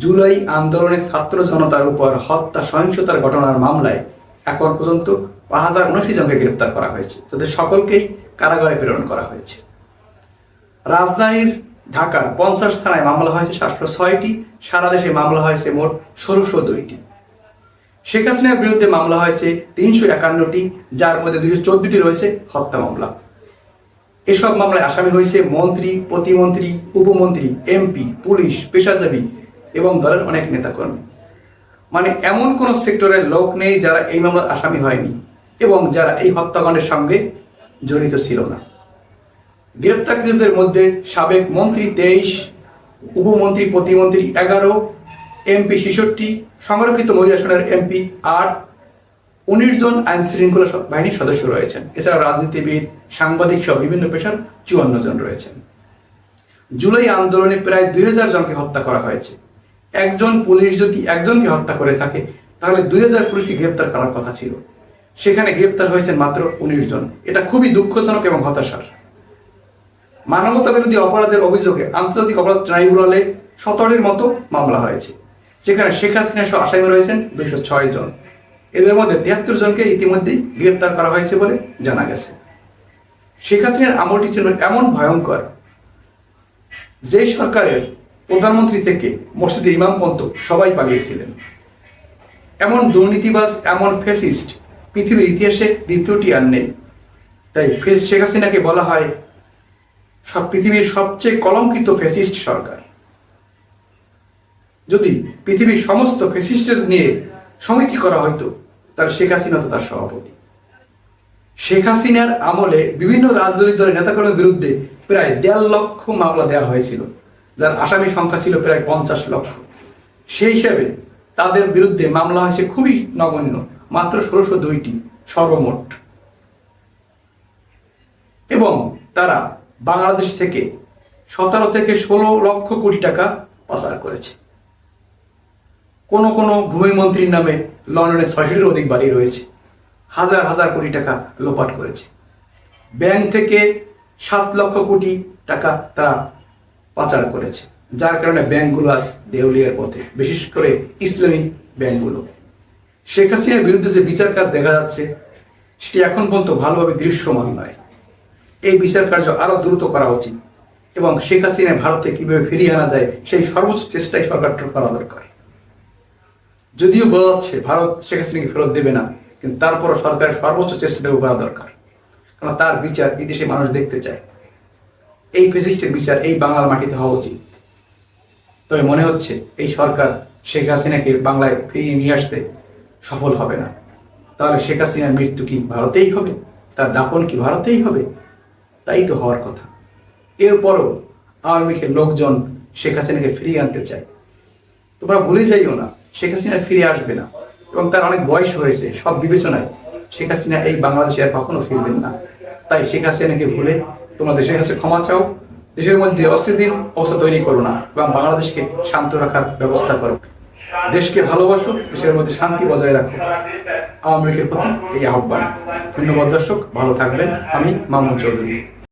জুলাই আন্দোলনে ছাত্র জনতার উপর হত্যা সহিংসতার ঘটনার মামলায় এখন পর্যন্ত পাঁচ হাজার উনআশি জনকে গ্রেপ্তার করা হয়েছে। তাদের সকলকেই কারাগারে প্রেরণ করা হয়েছে। রাজধানীর ঢাকার পঞ্চাশ থানায় মামলা হয়েছে সাতশো ছয়টি, সারা দেশে মামলা হয়েছে মোট ষোলোশো দুইটি। শেখ হাসিনার বিরুদ্ধে মামলা হয়েছে তিনশো একান্নটি, যার মধ্যে দুইশো চোদ্দটি রয়েছে হত্যা মামলা। এসব মামলায় আসামি হয়েছে মন্ত্রী, প্রতিমন্ত্রী, উপমন্ত্রী, এমপি, পুলিশ, পেশাজীবী এবং দলের অনেক নেতাকর্মী। মানে এমন কোন সেক্টরের লোক নেই যারা এই মামলার আসামি হয়নি এবং যারা এই হত্যাকাণ্ডের সঙ্গে জড়িত ছিল না। গ্রেপ্তারকৃতদের মধ্যে সাবেক মন্ত্রী তেইশ, উপমন্ত্রী প্রতিমন্ত্রী এগারো, এমপি ছেষট্টি, সংরক্ষিত মহিলা আসনের এমপি আট, উনিশ জন আইন শৃঙ্খলা বাহিনীর সদস্য রয়েছেন। এছাড়া রাজনীতিবিদ, সাংবাদিক সহ বিভিন্ন পেশার চুয়ান্ন জন রয়েছেন। জুলাই আন্দোলনে প্রায় দুই হাজার জনকে হত্যা করা হয়েছে। একজন পুলিশ যদি একজনকে হত্যা করে থাকে, তাহলে দুই হাজার পুলিশকে গ্রেপ্তার করার কথা ছিল। সেখানে গ্রেপ্তার হয়েছেন মাত্র উনিশ জন। এটা খুবই দুঃখজনক এবং হতাশার। মানবতা বিরোধী অপরাধের অভিযোগে আন্তর্জাতিক অপরাধ ট্রাইব্যুনালে সতেরোর মতো মামলা হয়েছে, যেখানে শেখ হাসিনা সহ আসামি রয়েছেন দুইশো ছয় জন। এদের মধ্যে তিয়াত্তর জনকে ইতিমধ্যেই গ্রেপ্তার করা হয়েছে বলে জানা গেছে। শেখ হাসিনার আমলটি ছিল এমন ভয়ঙ্কর, যে সরকারের প্রধানমন্ত্রী থেকে মসজিদে ইমাম পন্ত সবাই পালিয়েছিলেন। এমন দুর্নীতিবাজ, এমন ফেসিস্ট পৃথিবীর ইতিহাসে দ্বিতীয়টি আর নেই। তাই শেখ হাসিনাকে বলা হয় সব পৃথিবীর সবচেয়ে কলঙ্কিত ফেসিস্ট সরকার। যদি পৃথিবীর সমস্ত ফেসিস্টের নিয়ে সমিতি করা হয়তো তার শেখ হাসিনা তো তার সভাপতি। শেখ হাসিনার আমলে বিভিন্ন রাজনৈতিক দলের নেতাকর্মীর বিরুদ্ধে প্রায় দেড় লক্ষ মামলা দেওয়া হয়েছিল। যার আসামি সংখ্যা ছিল প্রায় পঞ্চাশ লক্ষ। সেই হিসাবে তাদের বিরুদ্ধে মামলা হয়েছে খুবই নগণ্য, মাত্র ষোলোশো দুইটি, সর্বমোট। এবং তারা বাংলাদেশ থেকে সতেরো থেকে ষোলো লক্ষ কোটি টাকা পাচার করেছে। কোন কোন ভূমিমন্ত্রীর নামে লন্ডনে ছয়শটির অধিক বাড়ি রয়েছে, হাজার হাজার কোটি টাকা লোপাট করেছে। ব্যাংক থেকে সাত লক্ষ কোটি টাকা তারা পাচার করেছে। যার কারণে ব্যাংকগুলো আজ দেউলিয়ার পথে, বিশেষ করে ইসলামী ব্যাংকগুলো। শেখ হাসিনার বিরুদ্ধে যে বিচার কাজ দেখা যাচ্ছে, সেটি এখন পর্যন্ত ভালোভাবে দৃশ্যমান নয়। এই বিচার কার্য আরও দ্রুত করা উচিত এবং শেখ হাসিনা ভারতে কীভাবে ফিরিয়ে আনা যায়, সেই সর্বোচ্চ চেষ্টাই সরকারটা করা দরকার। যদিও বোঝা যাচ্ছে, ভারত শেখ হাসিনাকে ফেরত দেবে না, কিন্তু তারপরও সরকারের সর্বোচ্চ চেষ্টাটাও করা দরকার। কারণ তার বিচার এই দেশে মানুষ দেখতে চায়। এই ফেসিস্টের বিচার এই বাংলার মাটিতে হওয়া উচিত। তবে মনে হচ্ছে এই সরকার শেখ হাসিনাকে বাংলায় ফিরিয়ে নিয়ে আসতে সফল হবে না। তাহলে শেখ হাসিনার মৃত্যু কি ভারতেই হবে? তার দাপন কি ভারতেই হবে? তাই তো হওয়ার কথা। এরপরও আওয়ামী লীগের লোকজন শেখ হাসিনাকে ফিরিয়ে আনতে চায়। তোমরা ভুলে যাইও না, শেখ হাসিনা ফিরে আসবে না। এবং তার অনেক বয়স হয়েছে, সব বিবেচনায় শেখ হাসিনা এই বাংলাদেশে আর কখনো ফিরবেন না। তাই শেখ হাসিনাকে ভুলে তোমরা দেশের কাছে ক্ষমা চাও, দেশের মধ্যে অস্থিতির অবস্থা তৈরি করো না, এবং বাংলাদেশকে শান্ত রাখার ব্যবস্থা করো। দেশকে ভালোবাসো, দেশের মধ্যে শান্তি বজায় রাখো। আওয়ামী লীগের প্রতি এই আহ্বান। ধন্যবাদ, দর্শক। ভালো থাকবেন। আমি মামুন চৌধুরী।